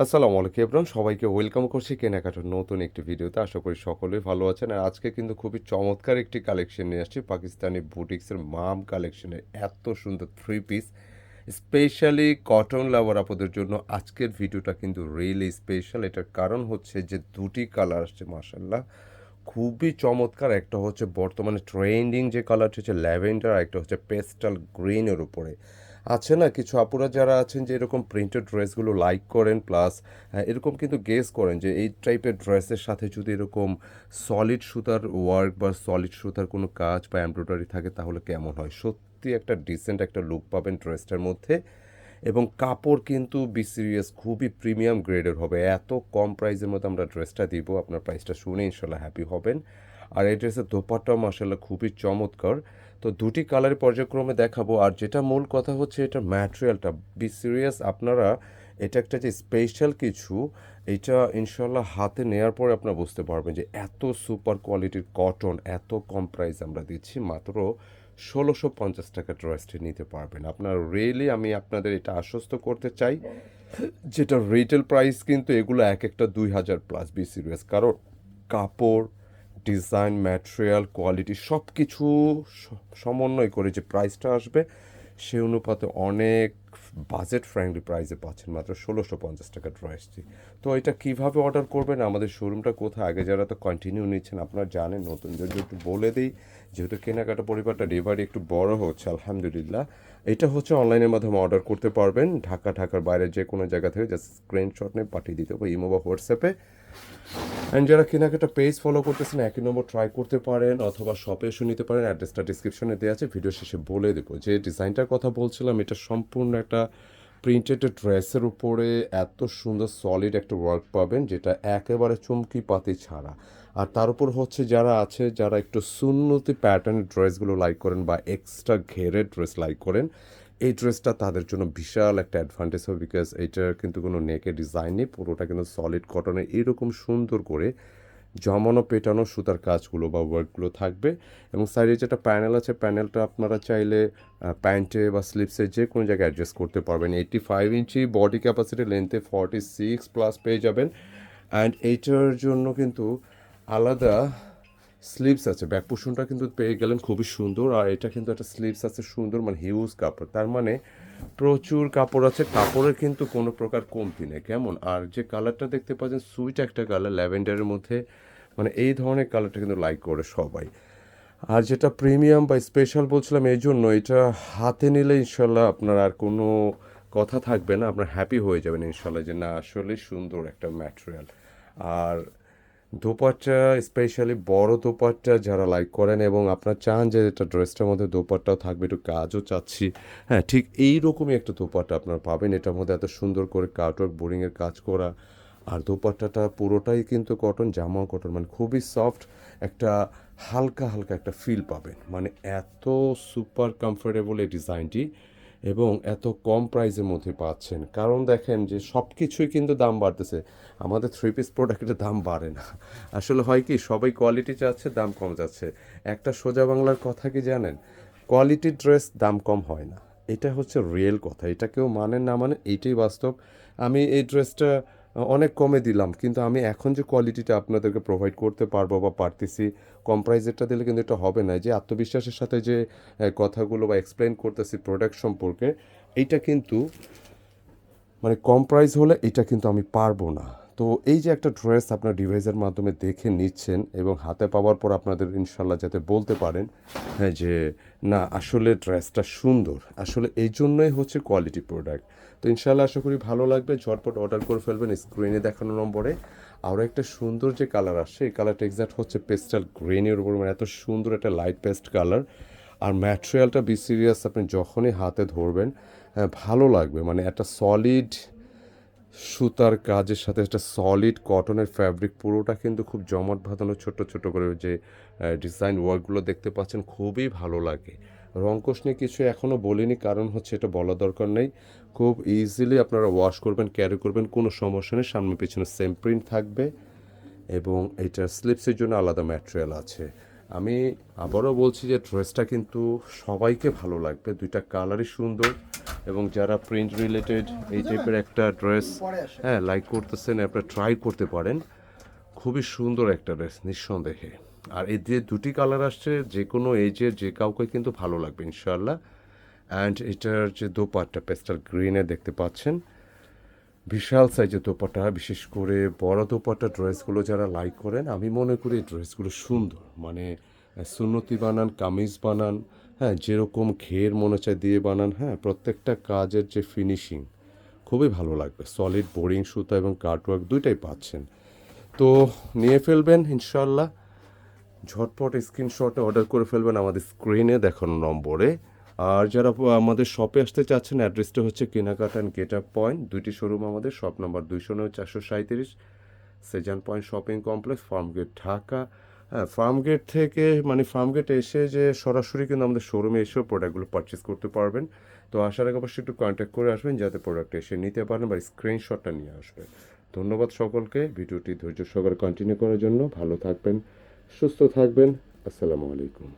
আসসালামু আলাইকুম এব্রান সবাইকে ওয়েলকাম করছি কেনাকাটার নতুন একটি ভিডিওতে। আশা করি সকলেই ভালো আছেন। আর আজকে কিন্তু খুবই চমৎকার একটি কালেকশন নিয়ে আসছি। পাকিস্তানি বুটিক্সের মাম কালেকশনের এত সুন্দর three piece specially cotton lover আপদের জন্য আজকের ভিডিওটা কিন্তু রিয়েলি স্পেশাল এটার কারণ হচ্ছে যে দুটি কালার আসছে মাসাল্লাহ খুবই চমৎকার। একটা হচ্ছে বর্তমানে ট্রেন্ডিং যে কালারটা হচ্ছে ল্যাভেন্ডার, আর একটা হচ্ছে পেস্টাল গ্রিনের উপরে। আছে না? কিছু আপুরা যারা আছেন যে এরকম প্রিন্টেড ড্রেসগুলো লাইক করেন প্লাস এরকম কিন্তু গেস করেন যে এই টাইপের ড্রেসের সাথে যদি এরকম সলিড সুতার ওয়ার্ক বা সলিড সুতার কোনো কাজ বা এমব্রয়ডারি থাকে, তাহলে কেমন হয়? সত্যি একটা ডিসেন্ট একটা লুক পাবেন ড্রেসটার মধ্যে। এবং কাপড় কিন্তু বি সিরিয়াস খুবই প্রিমিয়াম গ্রেডের হবে। এত কম প্রাইসের মধ্যে আমরা ড্রেসটা দিব, আপনার প্রাইসটা শুনে ইনশাল্লাহ হ্যাপি হবেন। আর এই ড্রেসের দোপাট্টাও মাসাল্লাহ খুবই চমৎকার। তো দুটি কালার পর্যায়ক্রমে দেখাবো, আর যেটা মূল কথা হচ্ছে এটা ম্যাটেরিয়ালটা বি সিরিয়াস আপনারা এটা একটা যে স্পেশাল কিছু, এটা ইনশাল্লাহ হাতে নেওয়ার পরে আপনারা বুঝতে পারবেন যে এত সুপার কোয়ালিটির কটন এত কম প্রাইস আমরা দিচ্ছি, মাত্র ষোলোশো পঞ্চাশ টাকা ড্রেসটি নিতে পারবেন। আপনার রিয়েলি আমি আপনাদের এটা আশ্বস্ত করতে চাই, যেটা রিটেল প্রাইস কিন্তু এগুলো এক একটা দুই হাজার প্লাস বি সিরিয়াস কারণ কাপড় ডিজাইন, ম্যাটেরিয়াল, কোয়ালিটি সব কিছু সমন্বয় করে যে প্রাইসটা আসবে, সে অনুপাতে অনেক বাজেট ফ্রেন্ডলি প্রাইসে পাচ্ছেন। মাত্র ষোলোশো পঞ্চাশ টাকা ড্রেসটি তো এটা কীভাবে অর্ডার করবেন? আমাদের শোরুমটা কোথায়? আগে যারা তো কন্টিনিউ নিচ্ছেন, আপনারা জানেন নতুনদের একটু বলে দিই, যেহেতু কেনাকাটা পরিবারটা ডেলিভারি একটু বড় হচ্ছে, আলহামদুলিল্লাহ। এটা হচ্ছে অনলাইনের মাধ্যমে অর্ডার করতে পারবেন। ঢাকা, ঢাকার বাইরে যে কোনো জায়গা থেকে জাস্ট স্ক্রিনশট নিয়ে পাঠিয়ে দিতে হবে, ইমো বা হোয়াটসঅ্যাপে অ্যান্ড যারা কেনাকাটা পেজ ফলো করতেছেন, একই নম্বর ট্রাই করতে পারেন অথবা শপে এসে নিতে পারেন। অ্যাড্রেসটা ডিসক্রিপশনে দেওয়া আছে ভিডিও শেষে বলে দেবো। যে ডিজাইনটার কথা বলছিলাম, এটা সম্পূর্ণ একটা প্রিন্টেড ড্রেসের উপরে এত সুন্দর সলিড একটা ওয়ার্ক পাবেন, যেটা একেবারে চুমকি পাতি ছাড়া। আর তার উপর হচ্ছে যারা আছে, যারা একটু সুন্নতি প্যাটার্নের ড্রেসগুলো লাইক করেন বা এক্সট্রা ঘেরের ড্রেস লাইক করেন এই ড্রেসটা তাদের জন্য বিশাল একটা অ্যাডভান্টেজ হবে বিকজ এইটার কিন্তু কোনো নেকে ডিজাইন নেই, পুরোটা কিন্তু সলিড কটনে এরকম সুন্দর করে জমানো, পেটানো সুতার কাজগুলো বা ওয়ার্কগুলো থাকবে। এবং সাইডে যেটা প্যানেল আছে প্যানেলটা আপনারা চাইলে প্যান্টে বা স্লিপসে যে কোনো জায়গায় অ্যাডজাস্ট করতে পারবেন। Eighty five inch body capacity লেন্থে forty six plus পেয়ে যাবেন। অ্যান্ড এইটার জন্য কিন্তু আলাদা স্লিভস আছে ব্যাক পোর্শনটা কিন্তু পেয়ে গেলেন খুবই সুন্দর, আর এটা কিন্তু একটা স্লিভস আছে সুন্দর মানে হিউজ কাপড়। তার মানে প্রচুর কাপড় আছে, কাপড়ের কিন্তু কোনো প্রকার কমতি নেই, কেমন? আর যে কালারটা দেখতে পাচ্ছেন সুইট একটা কালার ল্যাভেন্ডারের মধ্যে মানে এই ধরনের কালারটা কিন্তু লাইক করে সবাই। আর যেটা প্রিমিয়াম বা স্পেশাল বলছিলাম, এই জন্য এটা হাতে নিলে ইনশাল্লাহ আপনার আর কোনো কথা থাকবে না, আপনার হ্যাপি হয়ে যাবেন ইনশাল্লাহ যে না আসলে সুন্দর একটা ম্যাটেরিয়াল আর দোপাট্টা স্পেশালি বড় দোপাট্টা যারা লাইক করেন এবং আপনার চান যে এটা ড্রেসটার মধ্যে দোপাট্টাও থাকবে, একটু কাজও চাচ্ছি। হ্যাঁ ঠিক এই রকমই একটা দোপাট্টা আপনারা পাবেন। এটার মধ্যে এত সুন্দর করে কাটওয়ার্ক বোরিংয়ের কাজ করা। আর দোপাট্টাটা পুরোটাই কিন্তু কটন জামাও কটন মানে খুবই সফট একটা হালকা হালকা একটা ফিল পাবেন। মানে এত সুপার কমফোর্টেবল এই ডিজাইনটি এবং এত কম প্রাইসের মধ্যে পাচ্ছেন। কারণ দেখেন যে সব কিছুই কিন্তু দাম বাড়তেছে। আমাদের থ্রি পিস প্রোডাক্টের দাম বাড়ে না। আসলে হয় কি, সবাই কোয়ালিটি চাচ্ছে, দাম কম যাচ্ছে। একটা সোজা বাংলার কথা কি জানেন? কোয়ালিটি ড্রেস দাম কম হয় না। এটা হচ্ছে রিয়েল কথা। এটা কেউ মানেন না মানে এইটাই বাস্তব। আমি এই ড্রেসটা অনেক কমে দিলাম। কিন্তু আমি এখন যে কোয়ালিটিটা আপনাদেরকে প্রোভাইড করতে পারব বা পারতেছি কম প্রাইজেরটা দিলে কিন্তু এটা হবে না। যে আত্মবিশ্বাসের সাথে যে কথাগুলো বা এক্সপ্লেন করতেছি প্রোডাক্ট সম্পর্কে, এইটা কিন্তু মানে কম প্রাইস হলে এটা কিন্তু আমি পারব না। তো এই যে একটা ড্রেস আপনার ডিভাইসের মাধ্যমে দেখে নিচ্ছেন এবং হাতে পাওয়ার পর আপনাদের ইনশাল্লাহ যাতে বলতে পারেন হ্যাঁ যে না আসলে ড্রেসটা সুন্দর আসলে এই জন্যই হচ্ছে কোয়ালিটি প্রোডাক্ট তো ইনশাল্লাহ আশা করি ভালো লাগবে ঝটপট অর্ডার করে ফেলবেন স্ক্রিনে দেখানো নম্বরে। আরও একটা সুন্দর যে কালার আসছে এই কালারটা এক্সাক্ট হচ্ছে পেস্টাল গ্রেনের উপর মানে এত সুন্দর একটা লাইট পেস্ট কালার আর ম্যাটেরিয়ালটা বি সিরিয়াস আপনি যখনই হাতে ধরবেন হ্যাঁ, ভালো লাগবে মানে একটা সলিড সুতার কাজের সাথে একটা সলিড কটনের ফ্যাব্রিক পুরোটা কিন্তু খুব জমাট বাঁধানো ছোট ছোট করে যে ডিজাইন ওয়ার্কগুলো দেখতে পাচ্ছেন, খুবই ভালো লাগে। রঙ্কশ নিয়ে কিছু এখনও বলিনি, কারণ হচ্ছে এটা বলা দরকার নেই। খুব ইজিলি আপনারা ওয়াশ করবেন ক্যারি করবেন, কোনো সমস্যা নেই, সামনে পিছনে সেম প্রিন্ট থাকবে এবং এটা স্লিপসের জন্য আলাদা ম্যাটেরিয়াল আছে। আমি আবারও বলছি যে ড্রেসটা কিন্তু সবাইকে ভালো লাগবে, দুইটা কালারই সুন্দর। এবং যারা প্রিন্ট রিলেটেড এই টাইপের একটা ড্রেস হ্যাঁ লাইক করতেছেন, আপনারা ট্রাই করতে পারেন। খুবই সুন্দর একটা ড্রেস নিঃসন্দেহে। আর এই যে দুটি কালার আসছে যে কোনো এজের যে কাউকে কিন্তু ভালো লাগবে ইনশাল্লাহ অ্যান্ড এটার যে দোপাট্টা পেস্টাল গ্রিনে দেখতে পাচ্ছেন। বিশাল সাইজের দোপাটা বিশেষ করে বড় দোপাটা ড্রেসগুলো যারা লাইক করেন, আমি মনে করি এই ড্রেসগুলো সুন্দর। মানে সুন্নতি বানান, কামিজ বানান হ্যাঁ যেরকম ঘের মনে চায় দিয়ে বানান হ্যাঁ প্রত্যেকটা কাজের যে ফিনিশিং খুবই ভালো লাগবে। সলিড বোরিং সুতা এবং কার্টওয়ার্ক দুইটাই পাচ্ছেন। তো নিয়ে ফেলবেন ইনশাল্লাহ ঝটপট স্ক্রিনশটে অর্ডার করে ফেলবেন আমাদের স্ক্রিনে দেখানো নম্বরে। আর যারা আমাদের শপে আসতে চাচ্ছেন অ্যাড্রেসটা হচ্ছে কেনাকাটা অ্যান্ড গেট আপ পয়েন্ট দুইটি শোরুম আমাদের শপ নম্বর দুইশো নয়, চারশো সাঁত্রিশ Sezan point shopping complex Farmgate Dhaka হ্যাঁ ফার্ম গেট থেকে মানে ফার্ম গেট এসে যে সরাসরি কিন্তু আমাদের শোরুমে এসেও প্রোডাক্টগুলো পারচেস করতে পারবেন। তো আসার আগে অবশ্যই একটু কন্ট্যাক্ট করে আসবেন যাতে প্রোডাক্ট এসে নিতে পারেন বা স্ক্রিনশটটা নিয়ে আসবেন। ধন্যবাদ সকলকে। ভিডিওটি ধৈর্য সহকারে কন্টিনিউ করার জন্য ভালো থাকবেন, সুস্থ থাকবেন। আসসালামু আলাইকুম।